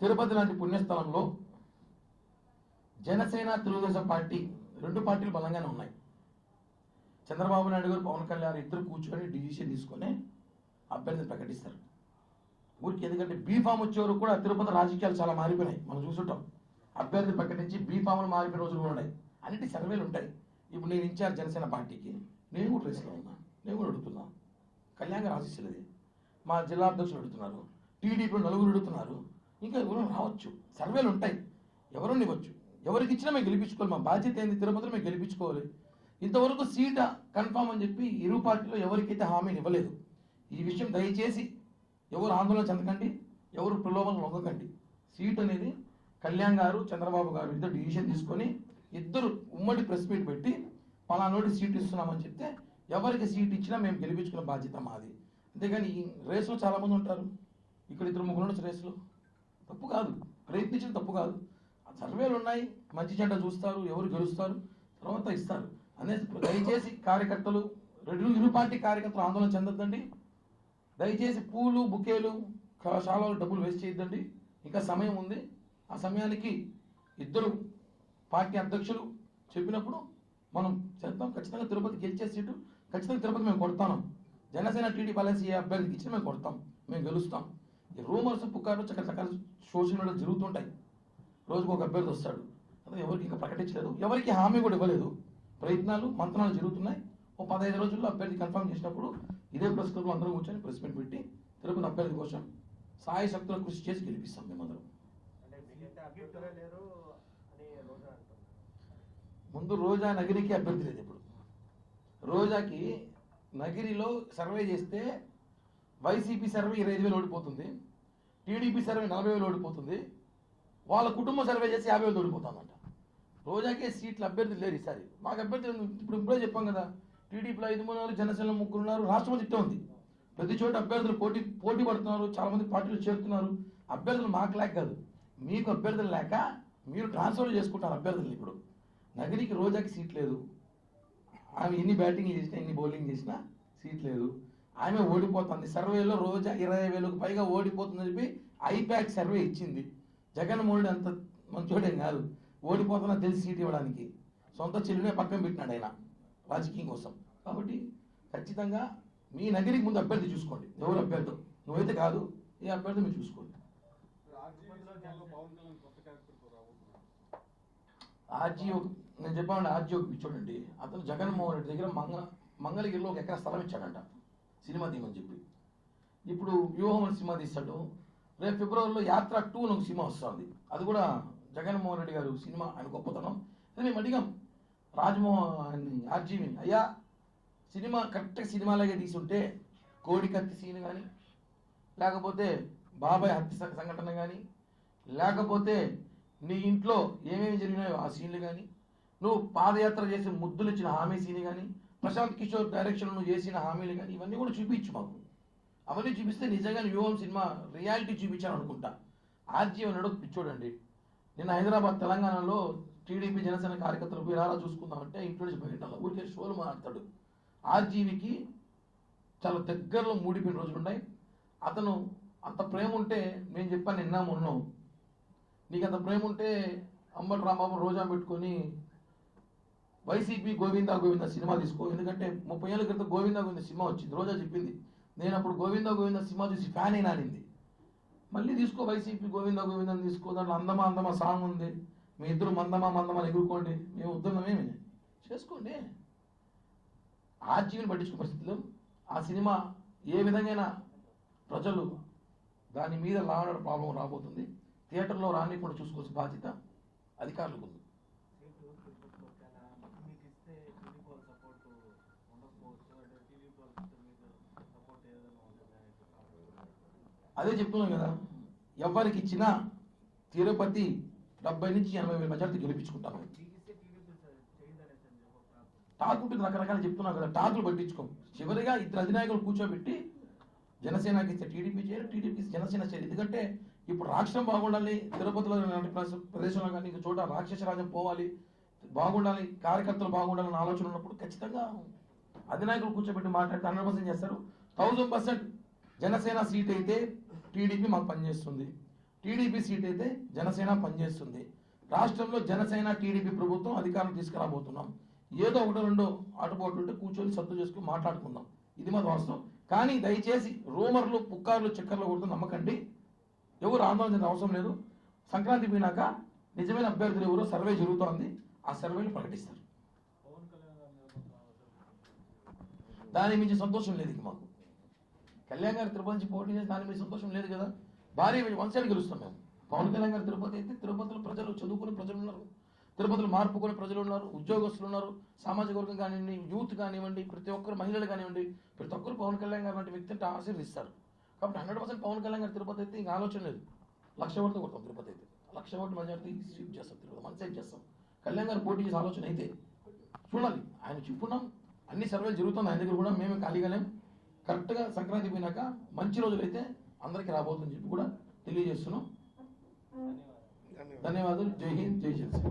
తిరుపతి లాంటి పుణ్యస్థలంలో జనసేన తెలుగుదేశం పార్టీ రెండు పార్టీలు బలంగానే ఉన్నాయి. చంద్రబాబు నాయుడు గారు పవన్ కళ్యాణ్ ఇద్దరు కూర్చొని డిసిషన్ తీసుకొని అభ్యర్థిని ప్రకటిస్తారు. ఊరికి ఎందుకంటే బీఫామ్ వచ్చే వరకు కూడా తిరుపతి రాజకీయాలు చాలా మారిపోయినాయి. మనం చూసుంటాం అభ్యర్థి ప్రకటించి బీఫామ్లు మారిపోయిన రోజులు కూడా ఉన్నాయి. అన్నిటి సర్వేలు ఉంటాయి. ఇప్పుడు నేను ఇన్ఛార్జ్ జనసేన పార్టీకి నేను కూడా రేసులో ఉన్నా. నేను కూడా అడుగుతున్నాను కళ్యాణ్ గారు ఆశిస్తున్నది. మా జిల్లా అధ్యక్షులు అడుగుతున్నారు. టీడీపీలో నలుగురు అడుగుతున్నారు. ఇంకా ఎవరు రావచ్చు? సర్వేలు ఉంటాయి. ఎవరు ఇవ్వచ్చు ఎవరికి ఇచ్చినా మేము గెలిపించుకోవాలి. మా బాధ్యత ఏంది? తిరుపతిలో మేము గెలిపించుకోవాలి. ఇంతవరకు సీట్ కన్ఫామ్ అని చెప్పి ఇరు పార్టీలో ఎవరికైతే హామీని ఇవ్వలేదు. ఈ విషయం దయచేసి ఎవరు ఆందోళన చెందకండి. ఎవరు ప్రలోభం లొంగకండి. సీట్ అనేది కళ్యాణ్ గారు చంద్రబాబు గారు ఇద్దరు డిసిషన్ తీసుకొని ఇద్దరు ఉమ్మడి ప్రెస్ మీట్ పెట్టి పలానోటి సీట్ ఇస్తున్నామని చెప్తే ఎవరికి సీట్ ఇచ్చినా మేము గెలిపించుకున్న బాధ్యత మాది. అంతేగాని ఈ రేసులో చాలామంది ఉంటారు. ఇక్కడ ఇద్దరు ముగ్గురు రేసులో. తప్పు కాదు. ప్రయత్నించడం తప్పు కాదు. ఆ సర్వేలు ఉన్నాయి. మంచి చెడ్డ చూస్తారు. ఎవరు గెలుస్తారు? తర్వాత ఇస్తారు. అనే దయచేసి కార్యకర్తలు రెండు ఇరు పార్టీ కార్యకర్తలు ఆందోళన చెందొద్దండి. దయచేసి పూలు బుకేలు కళాశాలలో డబ్బులు వేస్ట్ చేయొద్దండి. ఇంకా సమయం ఉంది. ఆ సమయానికి ఇద్దరు పార్టీ అధ్యక్షులు చెప్పినప్పుడు మనం చేద్దాం. ఖచ్చితంగా తిరుపతి గెలిచే సీటు ఖచ్చితంగా తిరుపతి మేము కొడతాం. జనసేన టీడీపీ పాలసీ ఏ అభ్యర్థికి ఇచ్చి మేము కొడతాం. మేము గెలుస్తాం. రూమర్స్ పుకార్లు చక్కచక్కలు సోషల్ మీడియాలో జరుగుతుంటాయి. రోజుకు ఒక అభ్యర్థి వస్తాడు. అదే ఎవరికి ఇంకా ప్రకటించలేదు. ఎవరికి హామీ కూడా ఇవ్వలేదు. ప్రయత్నాలు మంత్రాలు జరుగుతున్నాయి. ఓ పదహైదు రోజుల్లో అభ్యర్థి కన్ఫర్మ్ చేసినప్పుడు ఇదే ప్రెస్ క్లబ్లో అందరం కూర్చొని ప్రెస్ మీట్ పెట్టి తిరుపతి అభ్యర్థి కోసం సాయ శక్తుల కృషి చేసి గెలిపిస్తాం మేమందరం. ముందు రోజా నగిరికి అభ్యర్థి లేదు ఇప్పుడు. రోజాకి నగిరిలో సర్వే చేస్తే వైసీపీ సర్వే ఇరవై ఐదు వేలు ఓడిపోతుంది. టీడీపీ సర్వే నలభై వేలు ఓడిపోతుంది. వాళ్ళ కుటుంబ సర్వే చేసి యాభై వేలు ఓడిపోతుందంట. రోజాకే సీట్లు అభ్యర్థులు లేరు ఈసారి. మాకు అభ్యర్థి ఇప్పుడు ఇప్పుడే చెప్పాం కదా టీడీపీలో ఐదు మూడు ఉన్నారు ముగ్గురు ఉన్నారు. రాష్ట్రంలో ఇట్టే ఉంది. ప్రతి చోట అభ్యర్థులు పోటీ పోటీ పడుతున్నారు. చాలామంది పార్టీలు చేరుతున్నారు. అభ్యర్థులు మాకు లేక కాదు. మీకు అభ్యర్థులు లేక మీరు ట్రాన్స్ఫర్ చేసుకుంటారు అభ్యర్థులు ఇప్పుడు. నగరికి రోజాకి సీట్ లేదు. ఆమె ఎన్ని బ్యాటింగ్ చేసినా ఎన్ని బౌలింగ్ చేసినా సీట్ లేదు. ఆమె ఓడిపోతుంది. సర్వేలో రోజా ఇరవై వేలకు పైగా ఓడిపోతుందని చెప్పి ఐప్యాక్ సర్వే ఇచ్చింది. జగన్మోహన్ అంత మంచోడేం కాదు. ఓడిపోతున్నా తెలిసి సీట్ ఇవ్వడానికి. సొంత చెల్లునే పక్కన పెట్టినాడు ఆయన రాజకీయం కోసం. కాబట్టి ఖచ్చితంగా మీ నగరికి ముందు అభ్యర్థి చూసుకోండి. ఎవరు అభ్యర్థం? నువ్వైతే కాదు ఏ అభ్యర్థి మీరు చూసుకోండి. ఆర్జీ ఒక నేను చెప్పాను ఆర్జీ ఒక చూడండి అతను జగన్మోహన్ రెడ్డి దగ్గర మంగ మంగళగిరిలో ఒక ఎకరా స్థలం ఇచ్చాడంట. సినిమా తీయమని చెప్పి. ఇప్పుడు వ్యూహం అని సినిమా తీస్తాడు. రేపు ఫిబ్రవరిలో యాత్ర టూ అని ఒక సినిమా వస్తుంది. అది కూడా జగన్మోహన్ రెడ్డి గారు సినిమా ఆయన గొప్పతనం. అది మేము అడిగాం. రాజమోహన్ ఆర్జీవి అయ్యా సినిమా కరెక్ట్గా సినిమాలాగే తీసుంటే కోడి కత్తి సీన్ కానీ లేకపోతే బాబాయ్ హత్య సంఘటన కానీ లేకపోతే నీ ఇంట్లో ఏమేమి జరిగినాయో ఆ సీన్లు కానీ నువ్వు పాదయాత్ర చేసి ముద్దులు ఇచ్చిన హామీ సీన్ కానీ ప్రశాంత్ కిషోర్ డైరెక్షన్ చేసిన హామీలు కానీ ఇవన్నీ కూడా చూపించు మాకు. అవన్నీ చూపిస్తే నిజంగా వ్యూహం సినిమా రియాలిటీ చూపించాను అనుకుంటా. ఆర్జీ అన్నాడు పిచ్చోడండి నిన్న హైదరాబాద్ తెలంగాణలో టీడీపీ జనసేన కార్యకర్తలు పోయి రారా చూసుకుందామంటే ఇంట్లో బయట ఊరికే షోలు మాట్లాడతాడు. ఆర్జీవికి చాలా దగ్గరలో మూడిపోయిన రోజులు ఉన్నాయి. అతను అంత ప్రేమ ఉంటే నేను చెప్పాను నిన్న మొన్న. నీకు అంత ప్రేమ ఉంటే అంబటి రాంబాబు రోజా పెట్టుకొని వైసీపీ గోవిందా గోవింద సినిమా తీసుకో. ఎందుకంటే ముప్పై ఏళ్ళ క్రితం గోవిందా గోవింద సినిమా వచ్చింది. రోజా చెప్పింది నేను అప్పుడు గోవిందా గోవింద సినిమా చూసి ఫ్యాన్ అయినా అనింది. మళ్ళీ తీసుకో వైసీపీ గోవిందా గోవిందని తీసుకో. దాంట్లో అందమా అందమా సాంగ్ ఉంది. మీ ఇద్దరు మందమా మందమా ఎగురుకోండి. మేము వద్దున్నామేమి చేసుకోండి. ఆర్జీవిని పట్టించుకునే పరిస్థితులు ఆ సినిమా ఏ విధంగా ప్రజలు దాని మీద లావడ ప్రాబ్లం రాబోతుంది. థియేటర్లో రానికుండా చూసుకోవాల్సిన బాధ్యత అధికారులకు ఉంది సీటు తిరుపతిలో ఒకవేళ మీకు ఇస్తే టీడీపీ వాళ్ళ సపోర్ట్ ఉండకపోవచ్చు అంటే టీడీపీ వాళ్ళకి ఇస్తే మీకు సపోర్ట్ ఏదైనా ఉంటుందా అదే చెప్తున్నాం కదా ఎవరికి ఇచ్చినా తిరుపతి డెబ్బై నుంచి ఎనభై వేల మెజార్టీ గెలిపించుకుంటాం మీకు టాక్. ఉంటుంది రకరకాలు చెప్తున్నాం కదా టాకులు పట్టించుకోం. చివరిగా ఇద్దరు అధినాయకులు కూర్చోబెట్టి జనసేనకి ఇస్తే టీడీపీ చేయరు టీడీపీ జనసేన చేయరు ఎందుకంటే ఇప్పుడు రాష్ట్రం బాగుండాలి తిరుపతిలో ప్రదేశంలో కానీ ఇంక చోట రాక్షస రాజ్యం పోవాలి బాగుండాలి కార్యకర్తలు బాగుండాలని ఆలోచన ఉన్నప్పుడు ఖచ్చితంగా అధినాయకులు కూర్చోబెట్టి మాట్లాడితే హండ్రెడ్ పర్సెంట్ చేస్తారు. థౌజండ్ పర్సెంట్ జనసేన సీట్ అయితే టీడీపీ మాకు పనిచేస్తుంది. టీడీపీ సీట్ అయితే జనసేన పనిచేస్తుంది. రాష్ట్రంలో జనసేన టీడీపీ ప్రభుత్వం అధికారం తీసుకురాబోతున్నాం. ఏదో ఒకటో రెండో ఆటుపోట్లు ఉంటే కూర్చొని సర్దు చేసుకుని మాట్లాడుకుందాం. ఇది మాది వాస్తవం. కానీ దయచేసి రూమర్లు పుక్కార్లు చక్కర్లు కొడుతూ నమ్మకండి. ఎవరు ఆందోళన చెందిన అవసరం లేదు. సంక్రాంతి పోయినాక నిజమైన అభ్యర్థులు ఎవరో సర్వే జరుగుతోంది. ఆ సర్వేలు ప్రకటిస్తారు. దాని మించి సంతోషం లేదు ఇక మాకు. కళ్యాణ్ గారు తిరుపతి నుంచి పోటీ చేసి దాని మీద సంతోషం లేదు కదా? భారీ వన్ సైడ్ గెలుస్తాం మేము. పవన్ కళ్యాణ్ గారు తిరుపతి అయితే తిరుపతిలో ప్రజలు చదువుకునే ప్రజలు ఉన్నారు. తిరుపతిలో మార్పుకునే ప్రజలు ఉన్నారు ఉద్యోగస్తులు ఉన్నారు సామాజిక వర్గం కానివ్వండి యూత్ కానివ్వండి ప్రతి ఒక్కరు మహిళలు కానివ్వండి ప్రతి ఒక్కరు పవన్ కళ్యాణ్ గారు లాంటి వ్యక్తి అంటే ఆశీర్దిస్తారు కాబట్టి హండ్రెడ్ పర్సెంట్ పవన్ కళ్యాణ్ గారు తిరుపతి అయితే ఇంకా ఆలోచన లేదు. లక్ష ఓట్లు కొడతాం తిరుపతి అయితే. లక్ష ఓట్లు మెజార్టీ స్వీప్ చేస్తాం తిరుపతి మన సైడ్ చేస్తాం. కళ్యాణ్ గారు పోటీ చేసే ఆలోచన అయితే చూడాలి. ఆయన చెప్పున్నాం అన్ని సర్వేలు జరుగుతుంది ఆయన దగ్గర కూడా మేమే లేము కరెక్ట్గా సంక్రాంతి పోయినాక మంచి రోజులైతే అందరికీ రాబోతుందని చెప్పి కూడా తెలియజేస్తున్నాం. ధన్యవాదాలు. జై హింద్ జై జనసేన